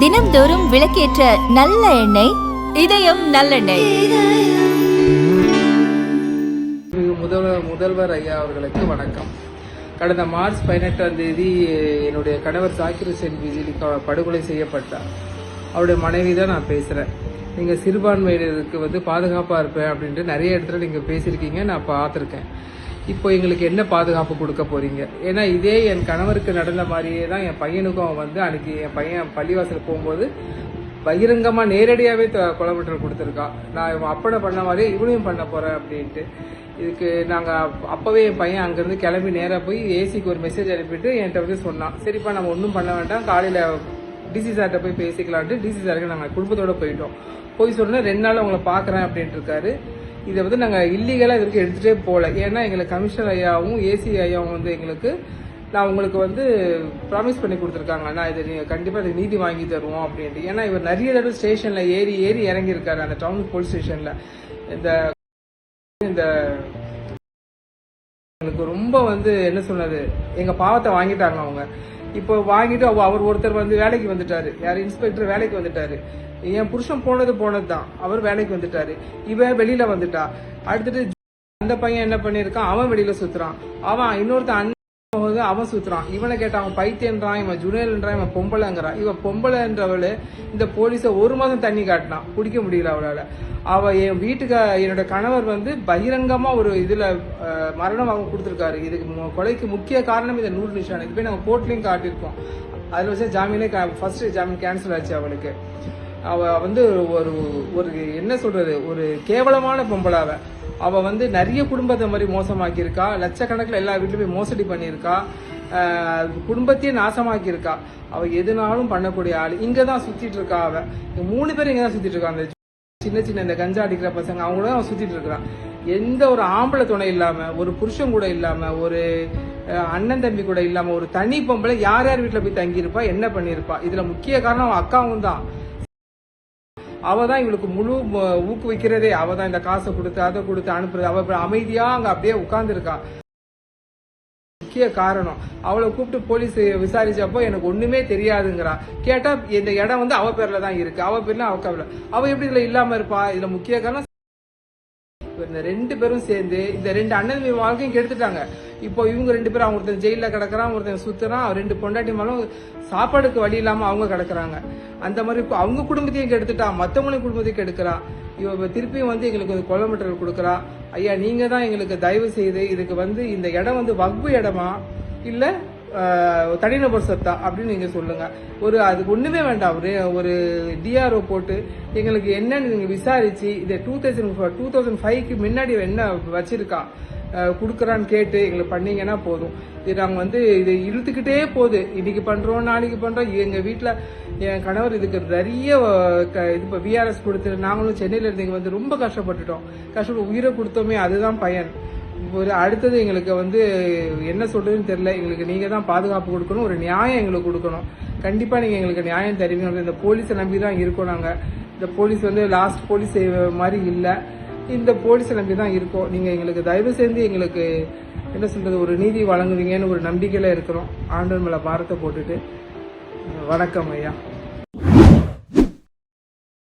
தினம்தோறும் விளக்கேற்ற நல்ல எண்ணெய் இதயம் நல்லெண்ணெய். மிகு முதல்வர் முதல்வர் ஐயா அவர்களுக்கு வணக்கம். கடந்த மார்ச் பதினெட்டாம் தேதி என்னுடைய கணவர் சாக்கிர் ஹுசேன் பிஜிலி படுகொலை செய்யப்பட்டார். அவருடைய மனைவி தான் நான் பேசுகிறேன் நீங்கள் சிறுபான்மையினருக்கு வந்து பாதுகாப்பாக இருப்பேன் அப்படின்ட்டு நிறைய இடத்துல நீங்கள் பேசியிருக்கீங்க நான் பார்த்துருக்கேன். இப்போ எங்களுக்கு என்ன பாதுகாப்பு கொடுக்க போறீங்க? ஏன்னா இதே என் கணவருக்கு நடந்த மாதிரியே தான் என் பையனுக்கும் வந்து அன்னைக்கு என் பையன் பள்ளிவாசல் போகும்போது பகிரங்கமாக நேரடியாகவே கொலை மிட்டல் கொடுத்துருக்கான் நான் இவன் அப்பனை பண்ண மாதிரி இவனையும் பண்ண போகிறேன் அப்படின்ட்டு. இதுக்கு நாங்கள் அப்போவே என் பையன் அங்கேருந்து கிளம்பி நேராக போய் ஏசிக்கு ஒரு மெசேஜ் அனுப்பிட்டு என்கிட்ட வந்து சொன்னான். சரிப்பா நம்ம ஒன்றும் பண்ண வேண்டாம். காலையில் டிசி சார்கிட்ட போய் பேசிக்கலான்ட்டு டிசி சாருக்கு நாங்கள் குடும்பத்தோடு போயிட்டோம். போய் சொன்னேன் ரெண்டு நாள் உங்களை பார்க்குறேன் அப்படின்ட்டு இருக்காரு. இதை வந்து நாங்கள் இல்லீகலாக இது வரைக்கும் எடுத்துகிட்டே போகல ஏன்னா எங்களுக்கு கமிஷனர் ஐயாவும் ஏசி ஐயாவும் வந்து எங்களுக்கு நான் உங்களுக்கு வந்து ப்ராமிஸ் பண்ணி கொடுத்துருக்காங்க. நான் இதை நீங்கள் கண்டிப்பாக இதுக்கு நீதி வாங்கி தருவோம் அப்படின்ட்டு. ஏன்னா இவர் நிறைய தடவை ஸ்டேஷனில் ஏறி ஏறி இறங்கியிருக்காரு. அந்த டவுன் போலீஸ் ஸ்டேஷனில் இந்த இந்த எங்களுக்கு ரொம்ப வந்து என்ன சொன்னது எங்கள் பாவத்தை வாங்கிட்டாங்க அவங்க. இப்போ வாங்கிட்டு அவ- அவர் ஒருத்தர் வந்து வேலைக்கு வந்துட்டாரு. யார் இன்ஸ்பெக்டர் வேலைக்கு வந்துட்டாரு. என் புருஷன் போனது போனது தான் அவர் வேலைக்கு வந்துட்டாரு. இவன் வெளியில வந்துட்டா. அடுத்துட்டு அந்த பையன் என்ன பண்ணியிருக்கான்? அவன் வெளியில சுத்துறான். அவன் இன்னொருத்தன் அண்ணன் அவன் சுத்துறான் இவனை கேட்டான் அவன் பைத்தியன்றான் இவன் ஜுனேல்ன்றான் இவன் பொம்பளைங்கிறான். இவன் பொம்பளைன்றவள் இந்த போலீஸை ஒரு மாதம் தண்ணி காட்டினான். குடிக்க முடியல அவளால. அவ என் வீட்டுக்கு என்னோட கணவர் வந்து பகிரங்கமா ஒரு இதுல மரணம் அவங்க கொடுத்துருக்காரு. இதுக்கு கொலைக்கு முக்கிய காரணம் இந்த நூறு நிஷான் இது போய் நாங்கள் கோர்ட்லயும் காட்டியிருக்கோம். அதுல வச்சு ஜாமீனே ஃபர்ஸ்ட் ஜாமீன் கேன்சல் ஆச்சு அவளுக்கு. அவ வந்து ஒரு ஒரு என்ன சொல்றது? ஒரு கேவலமான பொம்பளை அவ வந்து நிறைய குடும்பத்தை மாதிரி மோசமாக்கியிருக்கா. லட்சக்கணக்கில் எல்லா வீட்லயும் மோசடி பண்ணியிருக்கா. குடும்பத்தையே நாசமாக்கியிருக்கா. அவ எதுனாலும் பண்ணக்கூடிய ஆள். இங்கே தான் சுத்திட்டு இருக்கா அவ மூணு பேர் இங்கே தான் சுத்திட்டு இருக்கா அந்த சின்ன சின்ன இந்த கஞ்சா அடிக்கிற பசங்க அவங்கள தான் அவன் சுத்திட்டு இருக்கிறான் எந்த ஒரு ஆம்பளை துணை இல்லாம ஒரு புருஷன் கூட இல்லாம ஒரு அண்ணன் தம்பி கூட இல்லாம ஒரு தனி பொம்பளை யார் யார் வீட்டில் போய் தங்கியிருப்பா என்ன பண்ணியிருப்பா? இதுல முக்கிய காரணம் அவன் அக்காவும் தான். அவள் தான் இவளுக்கு முழு ஊக்குவிக்கிறதே. அவ தான் இந்த காசை கொடுத்து அதை கொடுத்து அனுப்புறது. அவ இப்ப அமைதியா அங்க அப்படியே உட்கார்ந்துருக்கா. முக்கிய காரணம். அவளை கூப்பிட்டு போலீஸ் விசாரிச்சப்போ எனக்கு ஒண்ணுமே தெரியாதுங்கிறா. கேட்டா இந்த இடம் வந்து அவ பேர்ல தான் இருக்கு. அவ பேர்ல அவ கவலை. அவ எப்படி இதுல இல்லாம இருப்பா? இதுல முக்கிய காரணம் இந்த ரெண்டு பேரும் சேர்ந்து இந்த ரெண்டு அண்ணன் தம்பி வாழ்க்கையும் கெடுத்துட்டாங்க. இப்போ இவங்க ரெண்டு பேரும் அவங்க ஒருத்தன் ஜெயிலில் கிடக்குறான் ஒருத்தன் சுத்துறான் ரெண்டு பொண்டாட்டி மேலும் சாப்பாடுக்கு வழி இல்லாமல் அவங்க கிடக்குறாங்க. அந்த மாதிரி இப்போ அவங்க குடும்பத்தையும் கெடுத்துட்டான் மத்தவங்களையும் குடும்பத்தையும் கெடுக்கிறான் இவ திருப்பியும் வந்து எங்களுக்கு ஒரு கொலை கொடுக்குறா. ஐயா நீங்கள் தான் எங்களுக்கு தயவு செய்து இதுக்கு வந்து இந்த இடம் வந்து வக்பு இடமா? இல்லை தனிநபர் சத்தா அப்படின்னு நீங்க சொல்லுங்க. ஒரு அதுக்கு ஒண்ணுமே வேண்டாம். ஒரு ஒரு டிஆர்ஓ போட்டு எங்களுக்கு என்னன்னு நீங்க விசாரிச்சு இதை டூ தௌசண்ட் டூ தௌசண்ட் ஃபைவ்க்கு முன்னாடி என்ன வச்சிருக்கா கொடுக்குறான்னு கேட்டு எங்களுக்கு பண்ணீங்கன்னா போதும். இது நாங்கள் வந்து இது இழுத்துக்கிட்டே போகுது. இன்னைக்கு பண்ணுறோம் நாளைக்கு பண்ணுறோம் எங்கள் வீட்டில் என் கணவர் இதுக்கு நிறைய க- இது இப்போ விஆர்எஸ் கொடுத்து நாங்களும் சென்னையில் இருந்து இங்கே வந்து ரொம்ப கஷ்டப்பட்டுட்டோம். கஷ்டப்பட்டு உயிரை கொடுத்தோமே அதுதான் பயன். ஒரு அடுத்தது எங்களுக்கு வந்து என்ன சொல்றதுன்னு தெரியல. எங்களுக்கு நீங்க தான் பாதுகாப்பு கொடுக்கணும். ஒரு நியாயம் எங்களுக்கு கொடுக்கணும். கண்டிப்பா நீங்க எங்களுக்கு நியாயம் தருவீங்க. இந்த போலீஸை நம்பி தான் இருக்கோம் நாங்க. இந்த போலீஸ் வந்து லாஸ்ட் போலீஸ் மாதிரி இல்லை. இந்த போலீஸை நம்பி தான் இருக்கோம். நீங்க எங்களுக்கு தயவு செஞ்சு எங்களுக்கு என்ன சொல்றது ஒரு நீதி வழங்குவீங்கன்னு ஒரு நம்பிக்கையில இருக்கிறோம். ஆண்டவன் மேல பாரத்தை போட்டுட்டு. வணக்கம் ஐயா.